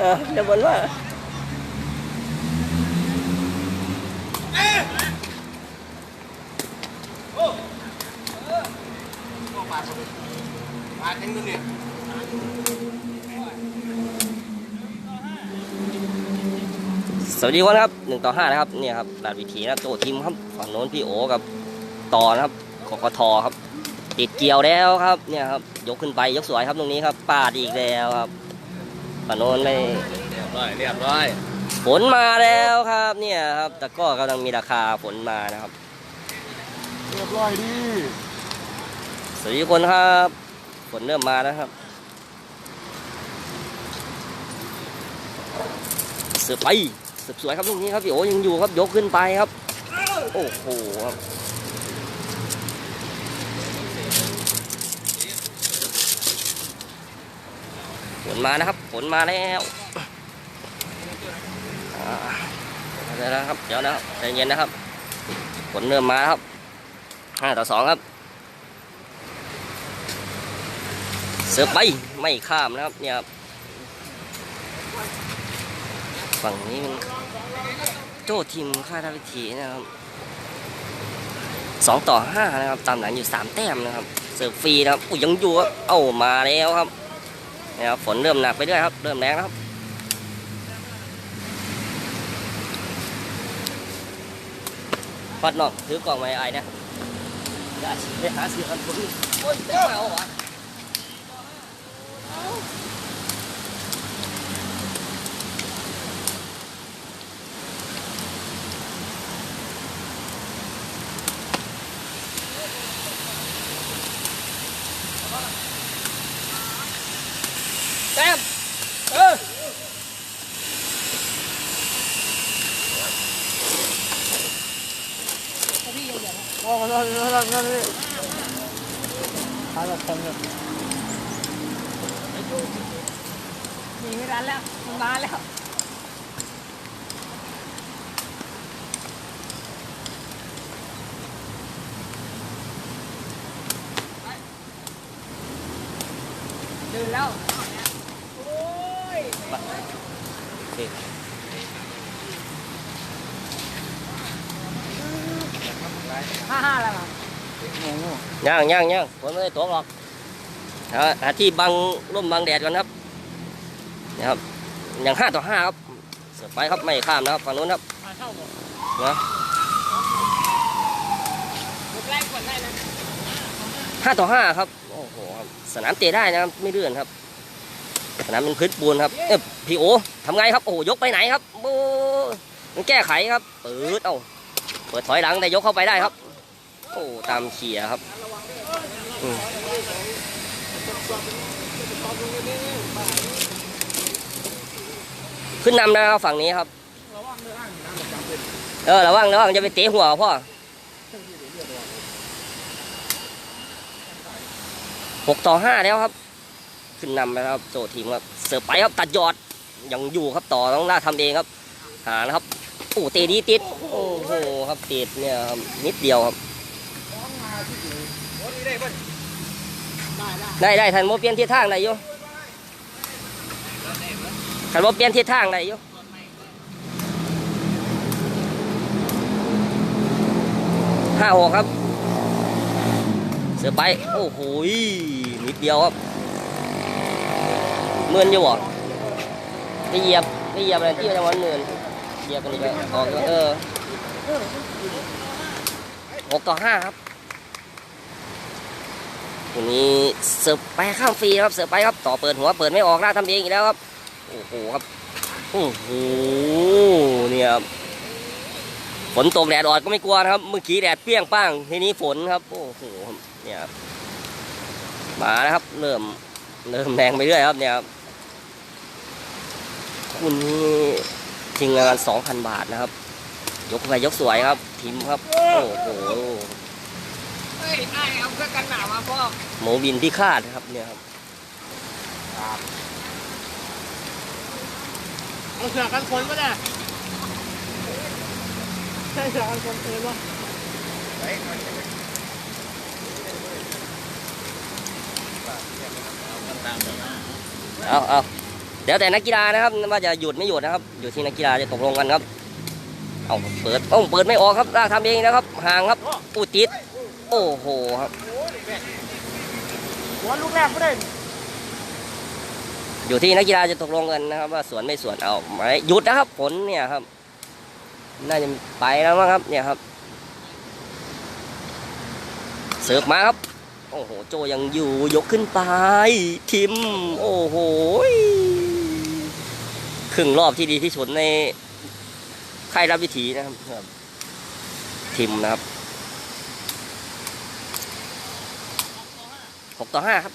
ออเดี๋ยวบนว่ามาถึงนู่นนี่สวัสดีวันครับหนึ่งต่อห้านะครับเนี่ยครับลาดวิถีนะครับโจทีมครับฝั่งโน้นพี่โอกับต่อนะครับกกทครับติดเกี่ยวแล้วครับเนี่ยครับยกขึ้นไปยกสวยครับตรงนี้ครับปาดอีกแล้วครับ ฝั่งโน้นไม่เรียบร้อยเรียบร้อยฝนมาแล้วครับเนี่ยครับแต่ก็กำลังมีราคาฝนมานะครับ เรียบร้อยดิสวัสดีทุกคนครับฝนเริ่มมาแล้วครับเสือไปเสือสวยครับลูกนี้ครับพี่โอยังอยู่ครับยกขึ้นไปครับ โอ้โหครับฝนมานะครับฝ นมาแล้วเดี๋ยวนะครับเดี๋ยวนะครับใจเย็นนะครับฝนเริ่มมาครับห้าต่อสองครับ เสือไปไม่ข้ามนะครับเนี่ยครับฝั่งนี้มันโจ้ทีมค่าทาวิธีนะครับสองต่อห้านะครับ ตามหลังอยู่สามแต้มนะครับ เสิร์ฟฟรีนะครับอุ้ยยังอยู่ครับ เอ้ามาแล้วครับ นี่ครับฝนเริ่มหนักไปเรื่อยครับ เริ่มแรงแล้วครับพัดนอกถือกล่องไม้ไอ้เนี่ยไปหาเสือกันฝนโอ้ยเจ้าเอาวะ แต้มเออ โอ้โหนั่น นั่นนั่นนี่หาหลักฐานเลยหนีไม่ทันแล้วมันมาแล้วดื่นแล้วโอ้ยห้าห้าแล้วครับ ย่างย่างย่างฝนไม่ได้ตกหรอกหาหาที่บังร่มบังแดดก่อนครับนะครับ อย่างห้าต่อห้าครับเสือไปครับไม่ข้ามนะครับฝั่งนู้นครับมาเข้าหมดนะลูกแรกกดได้นะห้าต่อห้าครับโอ้โหครับสนามเตะได้นะครับไม่เลื่อนครับ สนามเป็นพื้นปูนครับเอ๊ะพี่โอทำไงครับโอ้โหยกไปไหนครับโอ้มันแก้ไขครับเปิดเอ้าเปิดถอยหลังแต่ยกเข้าไปได้ครับ โอ้ตามเขียครับขึ้นนำนะครับฝั่งนี้ครับเออระวังระวังจะไปเตะหัวพ่อหกต่อห้าแล้วครับ ขึ้นนำไปครับโจทีมครับเสิร์ฟไปครับตัดยอดยังอยู่ครับต่อต้องล่าทำเองครับ หานะครับโอ้เตะดีติดโอ้โหครับติดเนี่ยครับนิดเดียวครับ ได้ได้ทันโมเปลี่ยนทิศทางได้อยู่ทันโมเปลี่ยนทิศทางได้อยู่ห้าหกครับ เสือไป โอ้โหนิดเดียวครับเมื่อนอยู่บ่ไปเหยียบไปเหยียบอะไรที่มันจะวันเมื่อนเหยียบกันอีกแล้วออกเออหกต่อห้าครับ ทีนี้เสิร์ฟไปข้ามฟรีครับเสิร์ฟไปครับต่อเปิดหัวเปิดไม่ออกหน้าทำเองอีกแล้วครับโอ้โหครับโอ้โหเนี่ยครับฝนตกแดดออดก็ไม่กลัวนะครับ เมื่อกี้แดดเปรี้ยงป้างทีนี้ฝนครับโอ้โหเนี่ยครับมาแล้วครับ เริ่มเริ่มแรงไปเรื่อยครับเนี่ยครับคุณนี้ทิ้งเงินสองพันบาทนะครับ ยกไปยกสวยครับทีมครับ โอ้โห เฮ้ยไอ้เอาเครื่องกันหนาวมาพ่อหมูบินพิฆาตครับเนี่ยครับเอาเสือกันฝนก็ได้ใช่เสือกันฝนเออวะเอาเอาเดี๋ยวแต่นักกีฬานะครับว่าจะหยุดไม่หยุดนะครับ อยู่ที่นักกีฬาจะตกลงกันครับ เอาเปิดโอ้าเปิดไม่ออกครับลากทำเองนะครับ ห่างครับอู้ติด โอ้โหครับ หัวลูกแรกไม่ได้อยู่ที่นักกีฬาจะตกลงกันนะครับ ว่าสวนไม่สวนเอาไม่หยุดนะครับ ผลเนี่ยครับ น่าจะไปแล้วมั้งครับ เนี่ยครับเสิร์ฟมาครับ โอ้โห โจยังอยู่ยกขึ้นไป ทิม โอ้โหครึ่งรอบที่ดีที่สุดในค่ายรับวิถีนะครับครับทิมนะครับหก ต่อห้าครับ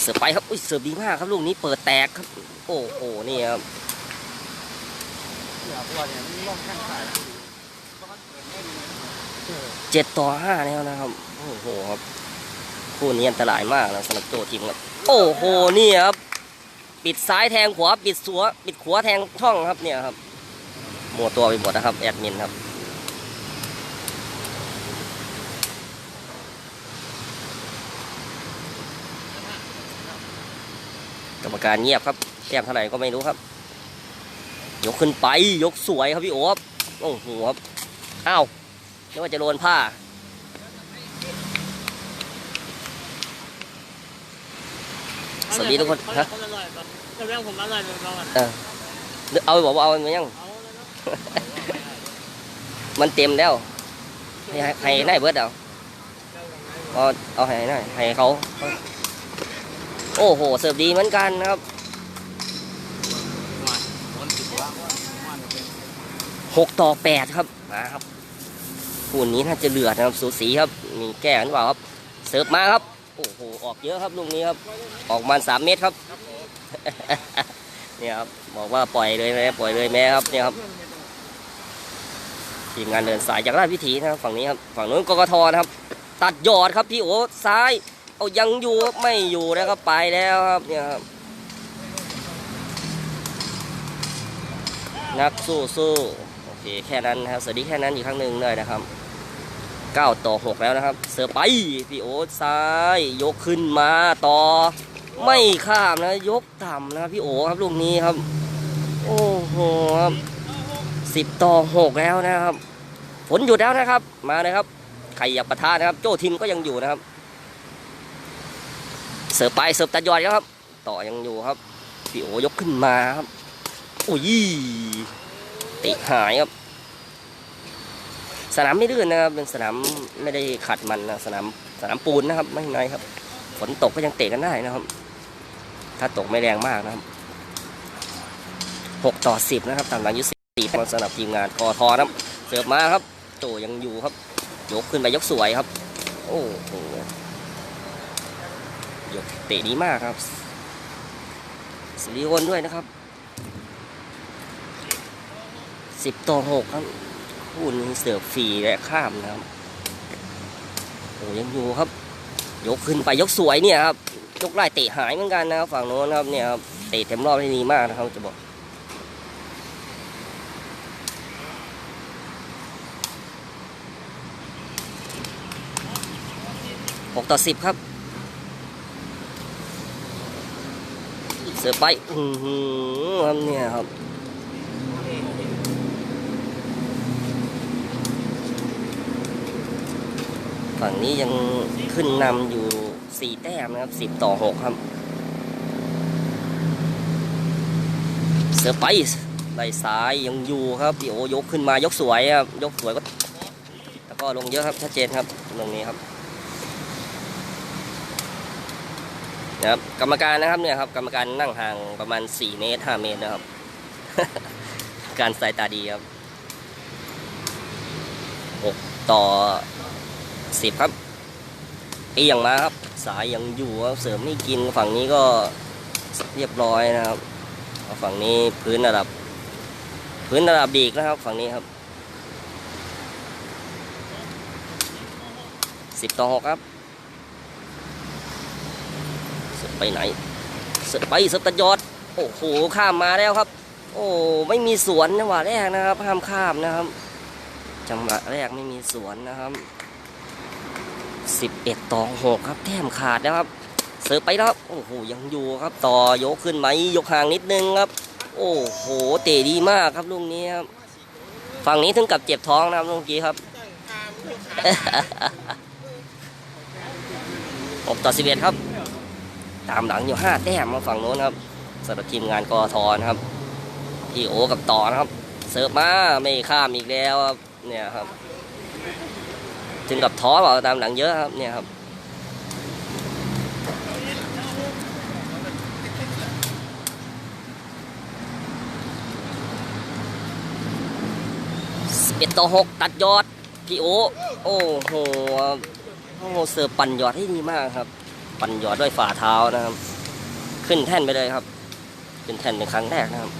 เสิร์ฟไปครับ อุ้ย เสิร์ฟดีมากครับลูกนี้เปิดแตกครับ โอ้โห นี่ครับเนี่ยมันล่องข้างซ้ายเจ็ดต่อห้าแล้วนะครับ โอ้โหครับคู่นี้อันตรายมากนะสำหรับโจทีมครับ โอ้โห นี่ครับ ปิดซ้ายแทงขวา ปิดสัว ปิดขวาแทงช่องครับเนี่ยครับหมัวตัวไปหมดนะครับ แอดมินครับ กรรมการเงียบครับแต้มเท่าไหร่ก็ไม่รู้ครับ ยกขึ้นไปยกสวยครับพี่โอ๊บโอ้โหครับอ้าวนึกว่าจะโดนผ้าสวัสดีทุกคนฮะคนอร่อยแบบจะแบ่งผมอร่อยเลยเราอะเอเอาไปบอกว่าเอามันยัง มันเต็มแล้วให้ให้ให้นเบิร์ดเอาเอาเอาให้นายให้เขา โอ้โห เสิร์ฟดีเหมือนกันนะครับหกต่อแปดครับมาครับคู่นี้น่าจะเลือดนะครับสูสีครับ มีแก้กันหรือเปล่าครับ เสิร์ฟมาครับ โอ้โห ออกเยอะครับลูกนี้ครับ ออกมาสามเมตรครับ เนี่ยครับ บอกว่าปล่อยเลยแม่ปล่อยเลยแม่ครับ เนี่ยครับ ทีมงานเดินสายจากราชวิถีนะครับ ฝั่งนี้ครับ ฝั่งนู้นกกทนะครับ ตัดยอดครับพี่โอซ้าย เอายังอยู่ครับไม่อยู่นะครับไปแล้วครับเนี่ยครับนักสู้สู้โอเคแค่นั้นครับสวัสดีแค่นั้นอีกครั้งหนึ่งเลยนะครับ9ต่อ6แล้วนะครับ เสือไปพี่โอซ้ายยกขึ้นมาต่อ ไม่ข้ามนะยกต่ำนะพี่โอครับลูกนี้ครับ โอ้โหครับสิบต่อหกแล้วนะครับฝนหยุดแล้วนะครับ มาเลยครับใครอยากปะทะนะครับ โจ้ทีมก็ยังอยู่นะครับ สิร์ฟไปเสิร์ฟตัดยอดแล้วครับ ต่อยังอยู่ครับพี่โอยกขึ้นมาครับโอ้ยติหายครับ สนามไม่ลื่นนะครับเป็นสนามไม่ได้ขัดมันนะสนามสนามปูนนะครับ ไม่ในครับ ฝนตกก็ยังเตะกันได้นะครับ ถ้าตกไม่แรงมากนะครับหกต่อสิบนะครับตามหลังยุสี่แต้มสำหรับทีมงานกอทอนะครับเสิร์ฟมาครับ โจยังอยู่ครับ ยกขึ้นไปยกสวยครับ โอ้โห ยกเตะดีมากครับสิริวนด้วยนะครับสิบต่อหกครับ คู่นี้เสิร์ฟฟรีและข้ามนะครับโอ้ยังอยู่ครับ ยกขึ้นไปยกสวยเนี่ยครับยกไล่เตะหายเหมือนกันนะครับ ฝั่งโน้นครับเนี่ยครับเตะเต็มรอบได้ดีมากนะครับจะบอกหกต่อสิบครับ เสือไปอือหือครับเนี่ยครับฝั่งนี้ยังขึ้นนำอยู่สี่แต้มนะครับสิบต่อหกครับ เสือไปไหลซ้ายยังอยู่ครับพี่โอยกขึ้นมายกสวยครับ ยกสวยก็ แล้วก็ลงเยอะครับ ชัดเจนครับ ตรงนี้ครับ นะครับกรรมการนะครับเนี่ยครับกรรมการนั่งห่างประมาณ 4 เมตร 5 เมตรนะครับ การสายตาดีครับ6ต่อ 10 ครับเอียงมาครับ สายยังอยู่ครับเสริมไม่กินฝั่งนี้ก็เรียบร้อยนะครับฝั่งนี้พื้นระดับ พื้นระดับดีกนะครับ ฝั่งนี้ครับ 10 ต่อ 6 ครับ เสือไปไหน เสือไปสตยอด โอ้โห ข้ามมาแล้วครับ โอ้ไม่มีสวนจังหวะแรกนะครับ ห้ามข้ามนะครับ จังหวะแรกไม่มีสวนนะครับ11ต่อ6ครับ แต้มขาดแล้วครับ เสิร์ฟไปแล้วโอ้โห ยังอยู่ครับ ต่อยกขึ้นไหม ยกห่างนิดนึงครับ โอ้โห เตะดีมากครับลูกนี้ครับ ฝั่งนี้ถึงกับเจ็บท้องนะครับเมื่อกี้ครับหกต่อสิบเอ็ดครับ ตามหลังอยู่ห้าแต้มมาฝั่งโน้นครับสำหรับทีมงานกอทนะครับพี่โอกับต่อนะครับ เสิร์ฟมาไม่ข้ามอีกแล้วครับเนี่ยครับ ถึงกับท้อเปล่าตามหลังเยอะครับเนี่ยครับสิบเอ็ดต่อหกตัดยอด พี่โอ โอ้โห โอ้โห เสิร์ฟปั่นยอดให้ดีมากครับ ปั่นยอดด้วยฝ่าเท้านะครับ ขึ้นแท่นไปเลยครับ ขึ้นแท่นเป็นครั้งแรกนะครับ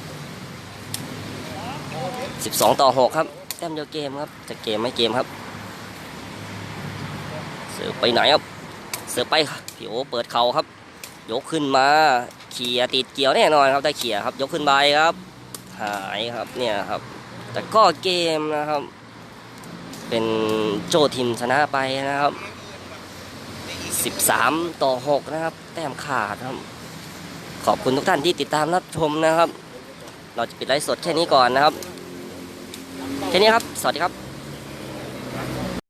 สิบสองต่อหกครับ แต้มเดียวเกมครับ จะเกมไม่เกมครับ เสิร์ฟไปไหนครับ เสิร์ฟไปครับพี่โอเปิดเข่าครับ ยกขึ้นมาเขี่ยติดเกี่ยวแน่นอนครับได้เขี่ยครับ ยกขึ้นไปครับ หายครับเนี่ยครับ แต่ก็เกมนะครับ เป็นโจทีมชนะไปนะครับ 13 ต่อ 6 นะครับ แต้มขาดครับ ขอบคุณทุกท่านที่ติดตามรับชมนะครับ เราจะปิดไลฟ์สดแค่นี้ก่อนนะครับ แค่นี้ครับ สวัสดีครับ